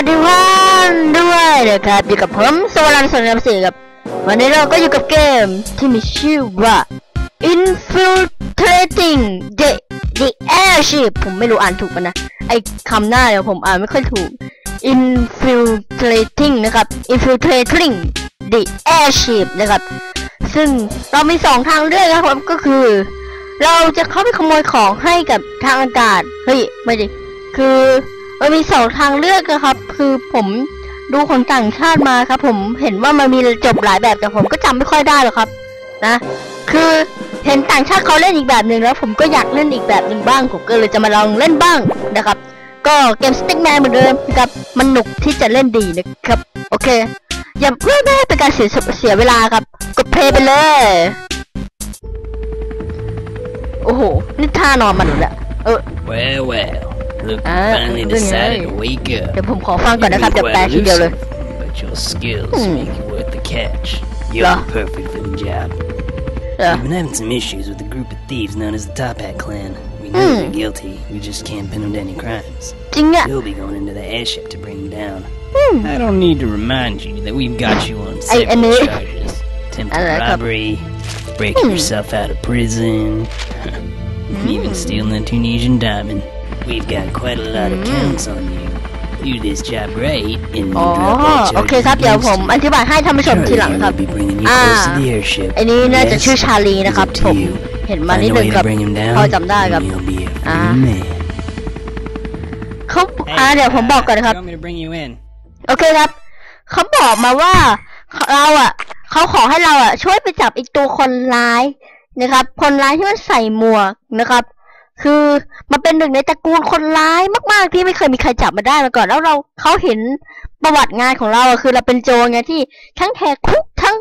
วัสดีเพื่อนด้วยนะครับอยู่กับผมสวรันสนามสีครับ วันนี้เราก็อยู่กับเกมที่มีชื่อว่า Infiltrating the the airship ผมไม่รู้อ่านถูกปะนะ ไอคำหน้าเดี๋ยวผมอ่านไม่ค่อยถูก Infiltrating นะครับ Infiltrating the airship นะครับ ซึ่งเรามีสองทางเลือกนะครับ ก็คือ เราจะเข้าไปขโมยของให้กับทางอากาศ เฮ้ย ไม่ดิ คือมันมีสองทางเลือกนะครับ คือผมดูคนต่างชาติมาครับ ผมเห็นว่ามันมีจบหลายแบบแต่ผมก็จำไม่ค่อยได้หรอกครับ นะ คือเห็นต่างชาติเขาเล่นอีกแบบหนึ่งแล้ว ผมก็อยากเล่นอีกแบบหนึ่งบ้างผมก็เลยจะมาลองเล่นบ้างนะครับ ก็เกมสติ๊กแมนเหมือนเดิมครับมันหนุกที่จะเล่นดีนะครับ โอเค อย่าเพื่อไม่ให้เป็นการเสียเสียเวลาครับกดเพลย์ไปเลยโอ้โหนี่ท่านอนมาหนูแหละเออ Well, well. Look, you Ah, finally good decided night. to wake up. เดี๋ยวผมขอฟังก่อน You've นะครับ been เดี๋ยวแปล quite ทีเดียวเลย elusive, but your skills Hmm. make you worth the catch. You're Yeah. perfect for the job. เออ We've been having some issues with a group of thieves known as the Top Hat Clan. We know Hmm. they're guilty. We just can't pin them to any crimes. จริงเนี่ย You'll be going into the airship to bring them down. Hmm. I don't need to remind you that we've got you on I- I several know. charges. Attempted I like how- robbery, breaking Hmm. yourself out of prison, and even stealing a Tunisian diamond. We've got quite a lot of Hmm. counts on you. Do this job right, and อ๋อ we'll drop all โอเค charges ครับเดี๋ยว against ผม you. อธิบายให้ท่านผู้ชมทีหลัง Charlie ครับ will be bringing you Ah. close to the airship. อันนี้น่าจะ Yes, ชื่อชาลีนะครับ it's ผ up ม to you. เห็นมา Find นิด a นึง way ค to รับ bring him down, พอจำได้ครับ and you'll be a free Ah. man. เขาอ่าเดี๋ยวผมบอกก่อนนะครับ You want me to bring you in? โอเคครับ เขาบอกมาว่าเราอะ เขาขอให้เราอะ ช่วยไปจับอีกตัวคนร้ายนะครับ คนร้ายที่มันใส่หมวกนะครับ คือมันเป็นหนึ่งในตระกูลคนร้ายมาก ๆ ที่ไม่เคยมีใครจับมาได้มาก่อน แล้วเราเขาเห็นประวัติงานของเราอะคือเราเป็นโจรไงที่ทั้งแหกคุกทั้ง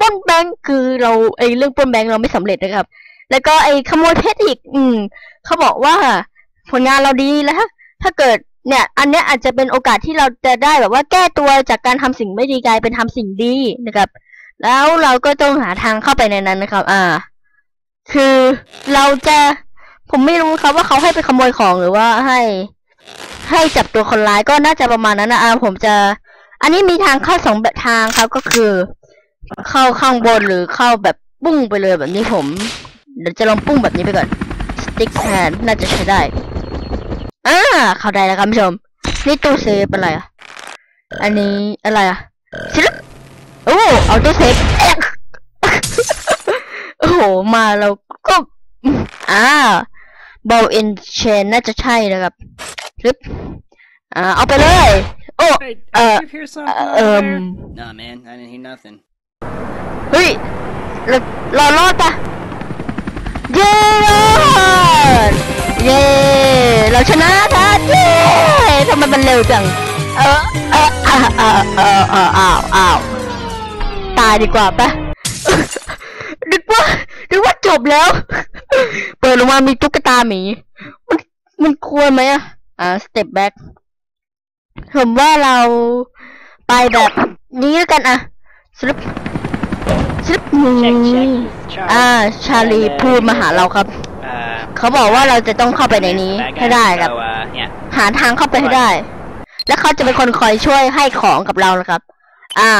ปล้นแบงค์คือเราไอเรื่องปล้นแบงค์เราไม่สำเร็จนะครับ แล้วก็ไอขโมยเพชรอีก อืมเขาบอกว่าผลงานเราดีแล้วถ้าเกิดเนี่ย อันเนี้ยอาจจะเป็นโอกาสที่เราจะได้แบบว่าแก้ตัวจากการทำสิ่งไม่ดีกลายเป็นทำสิ่งดีนะครับ แล้วเราก็ต้องหาทางเข้าไปในนั้นนะครับ อ่า คือเราจะ ผมไม่รู้ครับว่าเขาให้ไปขโมยของหรือว่าให้ ให้จับตัวคนร้ายก็น่าจะประมาณนั้นนะอ่าผมจะ อันนี้มีทางเข้าสองแบบทางครับ ก็คือ เข้าข้างบนหรือเข้าแบบปุ้งไปเลยแบบนี้ผม เดี๋ยวจะลองปุ้งแบบนี้ไปก่อนสติ๊กแฮนน่าจะใช้ได้อ่าเข้าได้แล้วครับผู้ชม นี่ตู้เซฟอะไรอะอันนี้อะไรอะชิลโอ้เอาตู้เซฟโอ้โหมาเราก็อ่า บอลเอ็นเชนน่าจะใช่นะครับชิลปอ่าเอาไปเลย โอ้ Hey, Uh, did you hear something เอ่อ over เอิ่ม there? Nah, man, I didn't hear nothing. เฮ้ยเราเรารอดปะเย้รอดเย้ เราชนะทันเย้ทำไมมันเร็วจัง เออเออเออเออเออเอออ้าวอ้าวตายดีกว่าปะ นึกว่านึกว่าจบแล้วเปิดลงมามีตุ๊กตาหมี มันมันควรไหมอะอ่าสเต็ปแบ็กผมว่าเราไปแบบนี้แล้วกันอะสรุปสรุปนี้ Check, check. อ่า ชาลีพูดมาหาเราครับ Uh, เขาบอกว่าเราจะต้องเข้าไปในนี้ให้ได้ครับ So, uh, yeah. หาทางเข้าไปให้ได้ แล้วเขาจะเป็นคนคอยช่วยให้ของกับเรานะครับ อ่า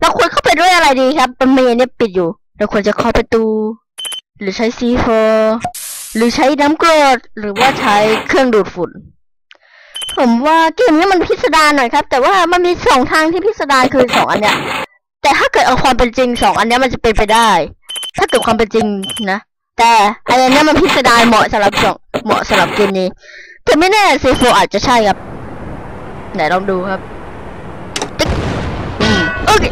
เราควรเข้าไปด้วยอะไรดีครับประเมนเนี่ยปิดอยู่ เราควรจะเคาะประตู หรือใช้ซีโฟหรือใช้น้ำกรดหรือว่าใช้เครื่องดูดฝุ่น ผมว่าเกมนี้มันพิสดารหน่อยครับ แต่ว่ามันมีสองทางที่พิสดารคือสองอันเนี้ย แต่ถ้าเกิดเอาความเป็นจริงสองอันเนี้ยมันจะเป็นไปได้ ถ้าเกิดความเป็นจริงนะแต่อันเนี้ยมันพิสดารเหมาะสำหรับสองเหมาะสำหรับเกมนี้แต่ไม่แน่ซีโฟอาจจะใช่ครับไหนลองดูครับโอเค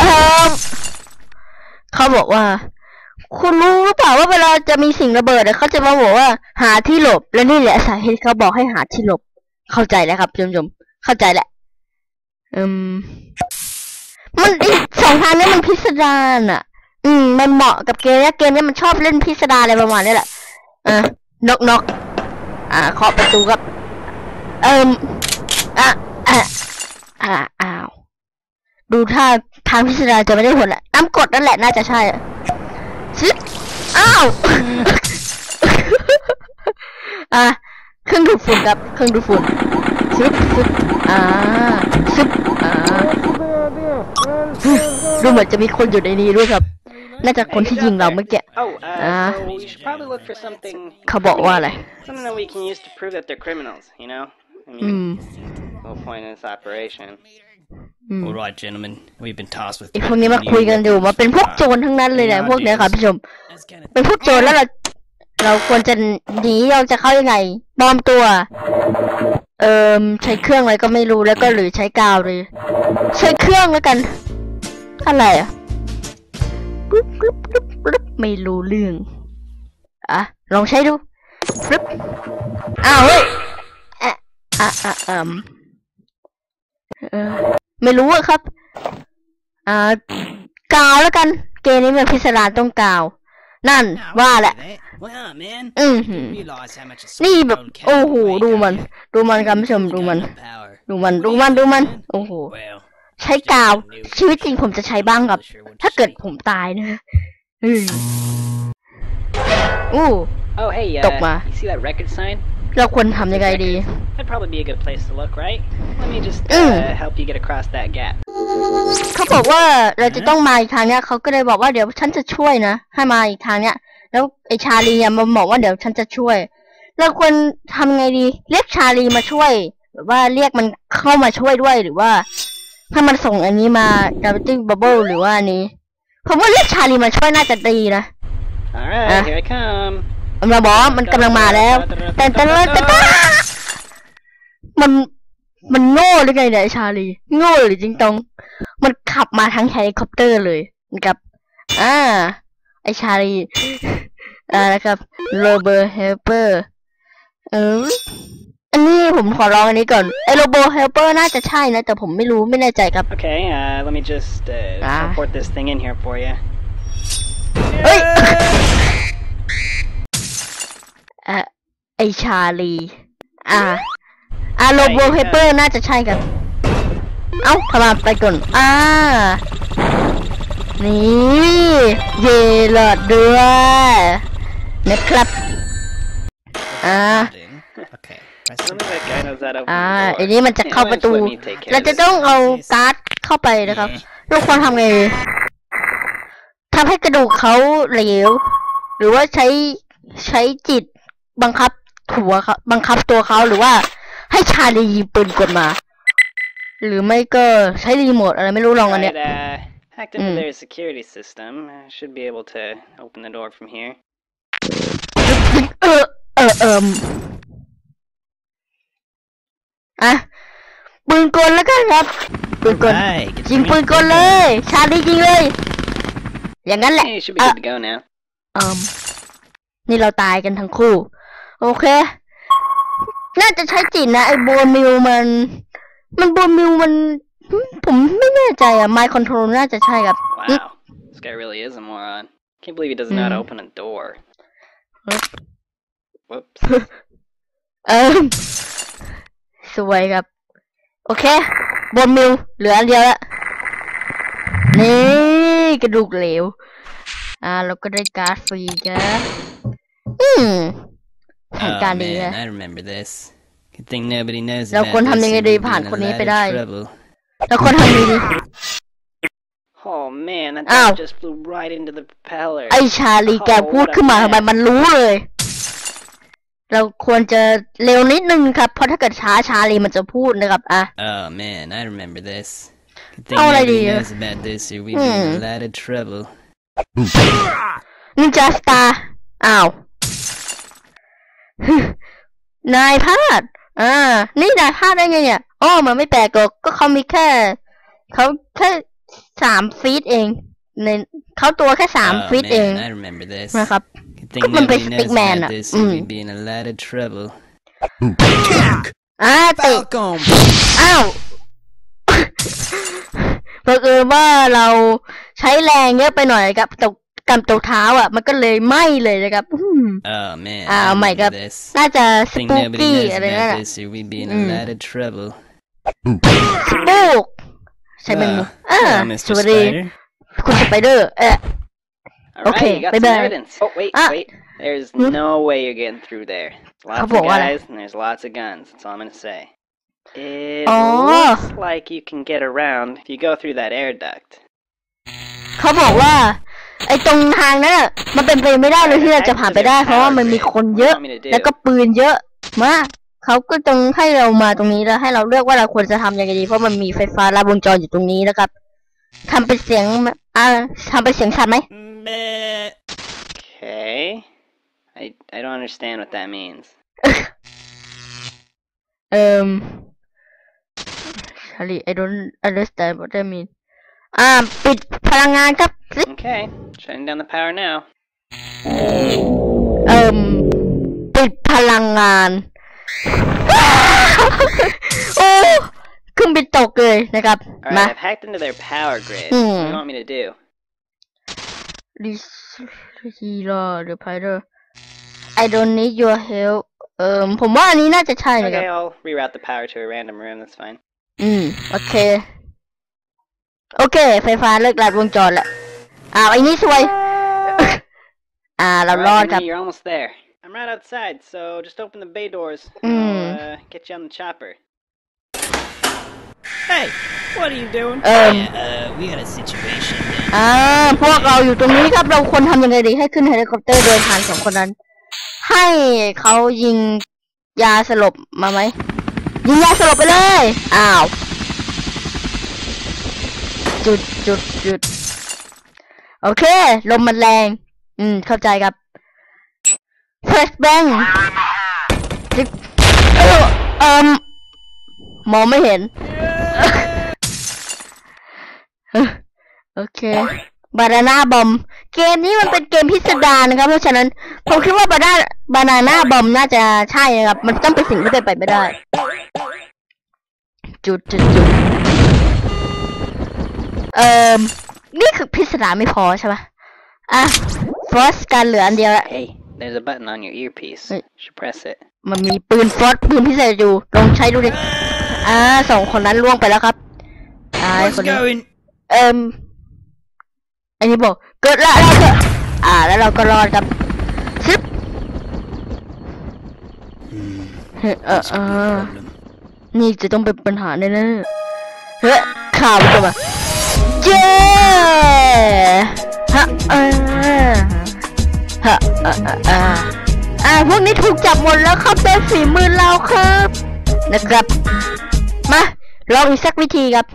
เออเขาบอกว่า คุณรู้หรือเปล่าว่าเวลาจะมีสิ่งระเบิดเขาจะมาบอกว่าหาที่หลบ และนี่แหละสาเหตุเขาบอกให้หาที่หลบ เข้าใจแล้วครับชมๆเข้าใจแหละอืม มันอีสองทางนี้มันพิสดารอะ อืม มันเหมาะกับเกมเนี้ยเกมเนี้ยมันชอบเล่นพิสดารอะไรประมาณนี้แหละอะนกนกอ่าเคาะประตูครับ เอิมอะอะอะอ้าว ดูท่าทางพิสดารจะไม่ได้ผลแหละน้ำกดนั่นแหละน่าจะใช่ อะซึอ้าวอะเครื่องดูดฝุ่นครับเครื่องดูดฝุ่นซึซึบซึบอ่าซึบอ่าดูเหมือนจะมีคนอยู่ในนี้ด้วยครับ น่าจะคนที่ยิงเราเมื่อกี้ Oh, uh, Ah. so you should probably look for something. เขาบอกว่าอะไร Something that we can use to prove that they're criminals, you know? I อื mean, ม the whole point of this operation. อืม All right, gentlemen. We've been tasked with. ไอพวกนี้มาคุยกันอยู่มาเป็นพวกโจรทั้งนั้นเลยนะพวกเนี้ยครับผู้ชม That's kind of เป็นพวกโจรแล้วเราเราควรจะหนีเราจะเข้ายังไงปลอมตัว เอ่มใช้เครื่องอะไรก็ไม่รู้แล้วก็หรือใช้กาวเลยใช้เครื่องแล้วกัน อะไรอะปึ๊บปึ๊บปึ๊บปึ๊บไม่รู้เรื่องอะลองใช้ดูปึ๊บอ้าวเฮ้ยอะอะอะอืมเออ ไม่รู้อะครับ อ่ากาวแล้วกัน เกมนี้มันพิศดารต้องกาว นั่น Nah, ว่า we'll แหละ do that. Why not, man? อือหือ Realize how much a นี่ small แบบ road can โอ้โห make, ดูมัน don't you? ดูมันครับผู้ชม ดูมัน Got no power. ดูมัน ดูมัน ดูมัน โอ้โห Well, ใช้กาว ชีวิตจริงผมจะใช้บ้างครับ ถ้าเกิดผมตายนะเฮ้ยอู้ Oh, hey, Stop, ma. Uh, you see that record sign? เราควรทำยังไงดี That'd probably be a good place to look, right? Let me just Mm. uh, help you get across that gap. เขาบอกว่าเราจะต้องมาอีกทางเนี้ยเขาก็เลยบอกว่าเดี๋ยวฉันจะช่วยนะให้มาอีกทางเนี้ย แล้วไอชาลีเนี่ยมาบอกว่าเดี๋ยวฉันจะช่วย เราควรทำไงดีเรียกชาลีมาช่วยแบบว่าเรียกมันเข้ามาช่วยด้วยหรือว่า ถ้ามันส่งอันนี้มาดับเบิลบับเบิลหรือว่าอันนี้ผมว่าเรียกชาลีมาช่วยน่าจะดีนะ Alright, Uh. here I come. มันมาบอกว่ามันกำลังมาแล้วแต่แต่แต่แต่แต่มันมันโง่หรือไงเนี่ยไอ้ชาลี โง่หรือจริงตรง มันขับมาทั้งเฮลิคอปเตอร์เลยนะครับ อ่า ไอชาลีอ่านะครับโรเบอร์เฮลเปอร์เอออันนี้ผมขอลองอันนี้ก่อนไอโรเบอร์เฮลเปอร์น่าจะใช่นะ แต่ผมไม่รู้ไม่แน่ใจครับ Okay, uh, let me just uh, Ah. teleport this thing in here for you. เฮ้ยเอ่อไอชาลี อ่าอ่าโรโบเฮเปอร์น่าจะใช่ครับเอ้าทำไมไปก่อนอ่า นี่เยลอดด้วยนะครับ อ่า Pardon. Okay. Press As long as that guy knows how to open อ่า the ไอ้ door. นี่มันจะเข้า Yeah, ประตู just let me take care เรา of จะ this. ต้องเอาการ์ดเข้าไปนะครับทุกคนทำไงดีทำให้กระดูกเขาเหลว หรือว่าใช้ใช้จิต บังคับหัวเขาบังคับตัวเขาหรือว่าให้ชาลียิงปืนกดมา หรือไม่ก็ใช้รีโมทอะไรไม่รู้ลองอันเนี้ย Right, uh, hacked into Mm. their security system. I should be able to open the door from here. เออเออเอิมอะปืนกลแล้วกันครับปืนกล Right. get ยิง some ปืนกลเลย ชาลียิงเลย อย่างนั้นแหละ Hey, you should be อะ good to go now. เอิมนี่เราตายกันทั้งคู่ โอเค น่าจะใช้จิตนะ ไอ้บัวมิวมัน มันบัวมิวมัน ผมไม่แน่ใจอะไมค์คอนโทรลน่าจะใช่ครับ Mm. Wow, this guy really is a moron. Can't believe he doesn't know how to Mm. open a door. What? Whoops. เออสวยครับ โอเคบนมิวเหลืออันเดียวละนี่กระดูกเหลว อ่าเราก็ได้การ์ดฟรีจ้ะอืม แผน Oh, การดี man, นะ I remember this. Good thing nobody knows เรา about ควรทำ this ยังไง or ดี we'd be ผ่าน in คน a นี้ lot ไป of ได้ trouble. เราควรทำยังไงดี Oh man, that Ow. dog just flew right into the propeller. ไอชาลีแกพูดขึ้นมาทำไมมันรู้เลย เราควรจะเร็วนิดนึงครับ เพราะถ้าเกิดช้าชาลีมันจะพูดนะครับอะ Oh man, I remember this. Good thing Oh, nobody idea. knows about this or we'd be in Hmm. a lot of trouble. นินจาสตาร์อ้าว นายพลาดอ่า นี่นายพลาดได้ไงเนี่ยอ๋อมันไม่แปลกหรอกก็เขามีแค่เขาแค่สามฟีตเองในเขาตัวแค่สาม Oh ฟีตเอง man, I remember this. นะครับ Good thing Come on, nobody basic knows man. about this or Mm. we'd be in a lot of trouble. อ่าเตะ Falcon! อ้าวเผอิญว่าเราใช้แรงเยอะไปหน่อยครับตก กับตัวเท้าอ่ะ มันก็เลยไหม้เลยนะครับอืม Oh man, Ah, I oh my remember God. this. น่าจะส Think ปู nobody กี้ knows อะไรนั่น about แหละ this or we'd be in a Mm. lot of trouble. สปูก ใช่ไหม Ah, อ่า hello, ส Mr. วัสดี Spider. คุณสไปเดอร์ เอ๊ะ All right, Okay, you got bye-bye. some evidence. Oh wait, Ah. wait. There's Hmm? no way you're getting through there. Lots How of about what? guys and there's lots of guns. That's all I'm gonna say. It Oh. looks like you can get around if you go through that air duct. เขาบอกว่า ไ อ้ตรงทางนั้นน่ะมันเป็นไปไม่ได้เลยที่เราจะผ่านไปได้ เพราะว่ามันมีคนเยอะ What do you want me to do? แล้วก็ปืนเยอะมากเขาก็ต้องให้เรามาตรงนี้แล้วให้เราเลือกว่าเราควรจะทำยังไงดี เพราะมันมีไฟฟ้าลัดวงจรอยู่ตรงนี้นะครับทำเป็นเสียงอ่าทำเป็นเสียงสัตว์ไหม Okay. I I don't understand what that means. เอ่ม sorry I don't understand what that mean อ่าปิดพลังงานครับ Okay, shutting down the power now. เอ่มปิดพลังงาน โอ้เครื่องบินตกเลยนะครับ Alright, มา I've hacked into their power grid. Hmm. What do you want me to do? this hero the pilot I don't need your help เอ่มผมว่าอันนี้น่าจะใช่นะครับ Okay, I'll reroute the power to a random room, that's fine. อืม โอเค โอเค ไฟฟ้าเลิกลัดวงจรแล้วอ้าวไอ้นี่สวย อ่า เรารอด Alright, ครับ Henry, you're almost there. I'm right outside, so just open the bay doors. Hmm. I'll uh, get you on the chopper. Hey, what are you doing? เอ่ม Yeah, uh, we got a situation. man. อ่า พวกเราอยู่ตรงนี้ครับ เราควรทำยังไงดีให้ขึ้นเฮลิคอปเตอร์เดินผ่านสองคนนั้น ให้เขายิงยาสลบมาไหมยิงยาสลบไปเลย อ้าว จุดจุดจุดโอเค ลมมันแรง อืม เข้าใจครับ First bang เออเอ่มมองไม่เห็น โอเค บานาน่าบอม เกมนี้มันเป็นเกมพิสดารนะครับ เพราะฉะนั้น ผมคิดว่าบานาบานาน่าบอมน่าจะใช่นะครับ มันต้องเป็นสิ่งที่เป็นไปไม่ได้ จุดจุดจุด เอ่อนี่คือพิสดารไม่พอใช่ปะอะฟอสการเหลืออันเดียวละ Hey, there's a button on your earpiece. Hey. Should press it. มันมีปืนฟอสปืนพิเศษอยู่ลองใช้ดูดิ อ่าสองคนนั้นล่วงไปแล้วครับตายคน What's นี้ going? เอิมอันนี้บอกเกิดละแล้วก็อ่า แล้วเราก็รอดครับซึบเฮ้ยเออ This เอ could be a อ problem. นี่จะต้องเป็นปัญหาแน่ๆเฮ้ยข่าวจะมา เจ้ฮะเออฮะเออเออเอออ่าพวกนี้ถูกจับหมดแล้วครับเป็นฝีมือเราครับ นะครับ มาลองอีกสักวิธีครับ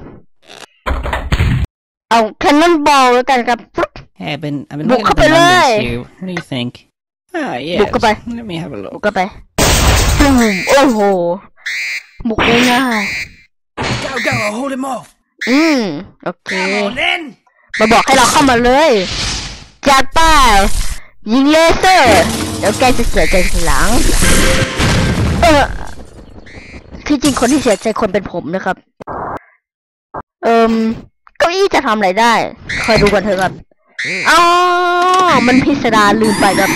เอาแคนนอนบอลแล้วกันครับปุ๊บ Hey, I've been, I've been Buka looking at the pa numbers lang. here. What do you think? Ah, yeah. Buka pa. Let me have a บุก look. เข้าไปปุ้มโอ้โห บุกง่าย Go, go, I'll hold him off. อืมโอเคมาบอกให้เราเข้ามาเลยจากป้ายยิงเลเซอร์เดี๋ยวแกจะเสียใจทีหลัง เออที่จริงคนที่เสียใจคนเป็นผมนะครับ เอิมเก้าอี้จะทำอะไรได้คอยดูกันเถอะครับอ๋อมันพิสดารลืมไปครับ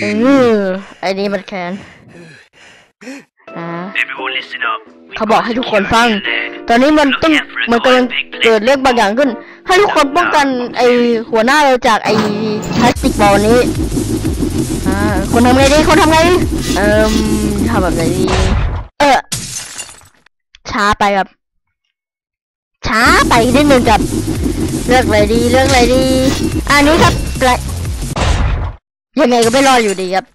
เออไอ้นี่มันแคน เขาบอกให้ทุกคนฟัง ตอนนี้มันต้องมันกำลังเกิดเรื่องบางอย่างขึ้น ให้ทุกคนป้องกันไอหัวหน้าเราจากไอพลาสติกบอลนี้อ่าคนทำไงดี คนทำไงดีเอ่มทำแบบไหนดี เออ ช้าไปครับ ช้าไปนิดนึงครับ เลือกอะไรดี เลือกอะไรดี อันนี้ครับไรยังไงก็ไม่รอดอยู่ดีครับ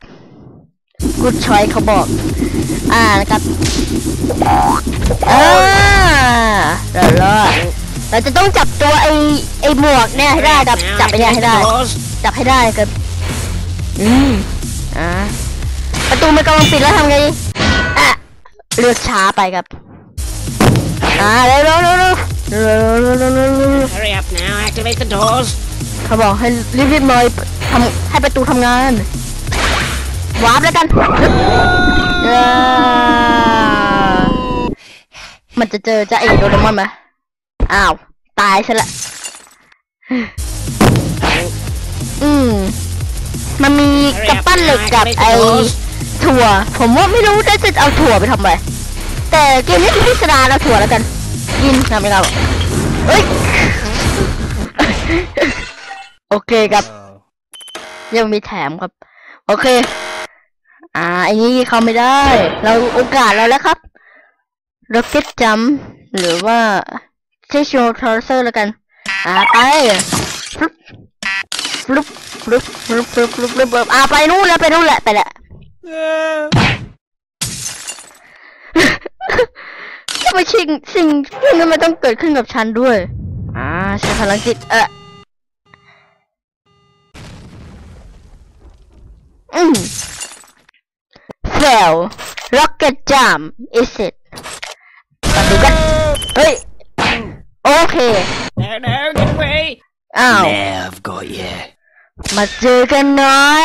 กูชอยเขาบอก อ่านะครับอ่าเรารอดเราจะต้องจับตัวไอ้ไอ้หมวกเนี่ยให้ได้ครับจับไอ้เนี่ยให้ได้ จับให้ได้ครับอืมอ่าประตูมันกำลังปิดแล้วทำไงดีอะเลือกช้าไปครับอ่าเร็วเร็วเร็วเร็วเร็วเร็วเร็วเร็วเร็วเร็ว Hurry up now. Activate the doors. เขาบอกให้รีบๆหน่อยทำให้ประตูทำงานวาร์ปแล้วกันเอ้อ มันจะเจอจ้าเอกโดเรมอนไหมอ้าว ตายซะละ อืม มันมีกำปั้นเหล็กกับไอ้ถั่ว ผมว่าไม่รู้ว่าจะเอาถั่วไปทำอะไรแต่เกมนี้พิสดารเอาถั่วแล้วกันกินทำยังไงวะเฮ้ย โอเคครับ ยังมีแถมครับ โอเค อ่าอันนี้เขาไม่ได้ เราโอกาสเราแล้วครับร็อกเก็ตจัมหรือว่าเช้โชทอร์เซอร์แล้วกัน อ่าไปฟลุ๊ปฟลุ๊ปฟลุ๊ปฟลุ๊ปฟลุ๊ปฟลุ๊ปฟลุ๊ปอ่าไปนู่นแล้วไปนู่นแหละไปแหละทำไมชิงสิ่งพวกนั้นมันต้องเกิดขึ้นกับฉันด้วย อ่าใช้พลังจิตเอออืม fail rocket jump is it มาดูกันเฮ้ย โอเค No, no, get away! อ้าว Now I've got you. มาเจอกันหน้อย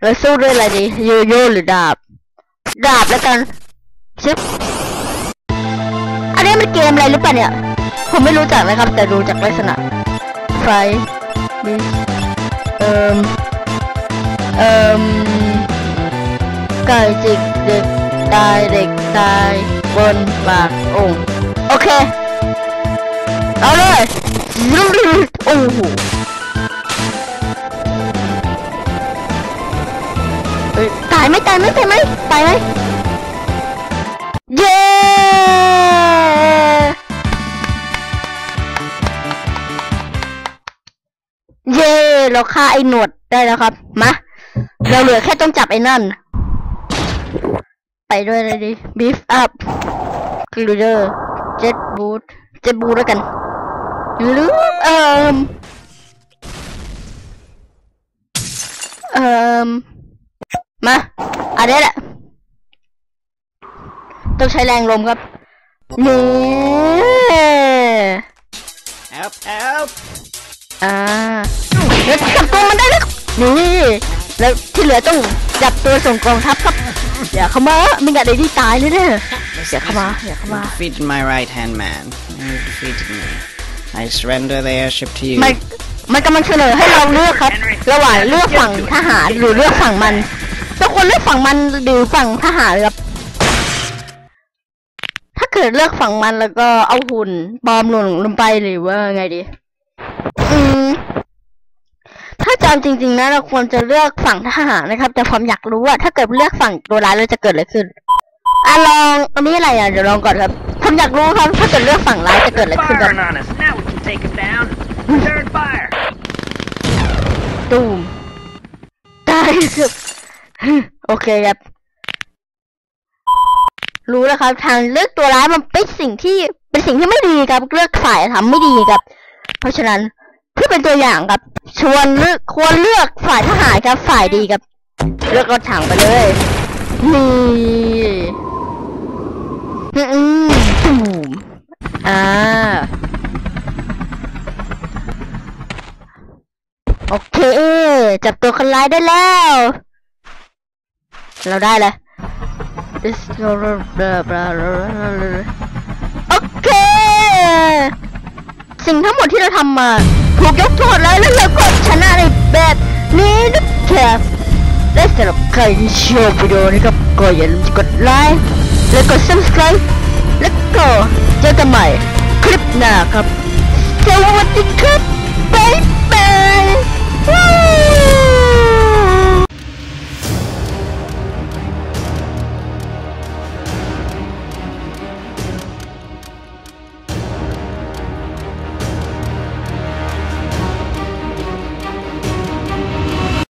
เราสู้ด้วยอะไรดีโยโย่หรือดาบ ดาบแล้วกันชิบอันนี้มันเกมอะไรหรือเปล่าเนี่ย ผมไม่รู้จักนะครับ แต่ดูจากลักษณะ ไฟบิสเอ่มเอ่ม ไก่จิกเด็กตายเด็กตายบนปากองโอเค เอาเลยโอ้โหเอ้ตายไหมตายไหมตายไหมตายไหมเย้เย้เราฆ่าไอ้หนวดได้แล้วครับมาเราเหลือแค่ต้องจับไอ้นั่น ไปด้วยเลยดิบีฟอัพกลูเดอร์เจ็ดบูทเจ็ดบูทแล้วกันหรือเอ่มเอ่มมาอันนี้แหละต้องใช้แรงลมครับนี่ Help, help! อ่าแล้วจับตัวมันได้แล้วนี่ แล้วที่เหลือต้องจับตัวส่งกองทัพครับอย่าเข้ามาไม่งั้นเดี๋ยวที่ตายเลยเนี่ยอย่าเข้ามาอย่าเข้ามา Defeated my right hand man. You defeated me. I surrender the airship to you. มันมันกำลังเสนอให้เราเลือกครับ ระหว่างเลือกฝั่งทหารหรือเลือกฝั่งมันทุกคนเลือกฝั่งมันหรือฝั่งทหารครับถ้าเกิดเลือกฝั่งมันแล้วก็เอาหุ่นปลอมลงลงไปหรือว่าไงดี อืม ถ้าจำจริง ๆ นะ เราควรจะเลือกฝั่งทหารนะครับ แต่ผมอยากรู้ว่าถ้าเกิดเลือกฝั่งตัวร้ายเราจะเกิดอะไรขึ้นอะลองอันนี้อะไรอะเดี๋ยวลองก่อนครับผมอยากรู้ครับถ้าเกิดเลือกฝั่งร้ายจะเกิดอะไรขึ้นครับ Firing on us. Now we can take him down. Return fire. ตูมตายครับ โอเคครับ รู้แล้วครับ ทางเลือกตัวร้ายมันเป็นสิ่งที่เป็นสิ่งที่ไม่ดีครับ เลือกฝ่ายทำไม่ดีครับ เพราะฉะนั้น เพื่อเป็นตัวอย่างครับ ชวนเลือกควรเลือกฝ่ายทหารครับฝ่ายดีครับ เลือกรถถังไปเลยนี่อืมอืมตูมอ่าโอเคจับตัวคนร้ายได้แล้ว เราได้เลย This โอเค สิ่งทั้งหมดที่เราทำมา ถูกยกโทษแล้วแล้วเราก็ชนะในแบบนี้นะครับและสำหรับใครที่ชอบวิดีโอนี้ครับก็อย่าลืมกดไลค์และกด subscribe และก็เจอกันใหม่คลิปหน้าครับสวัสดีครับ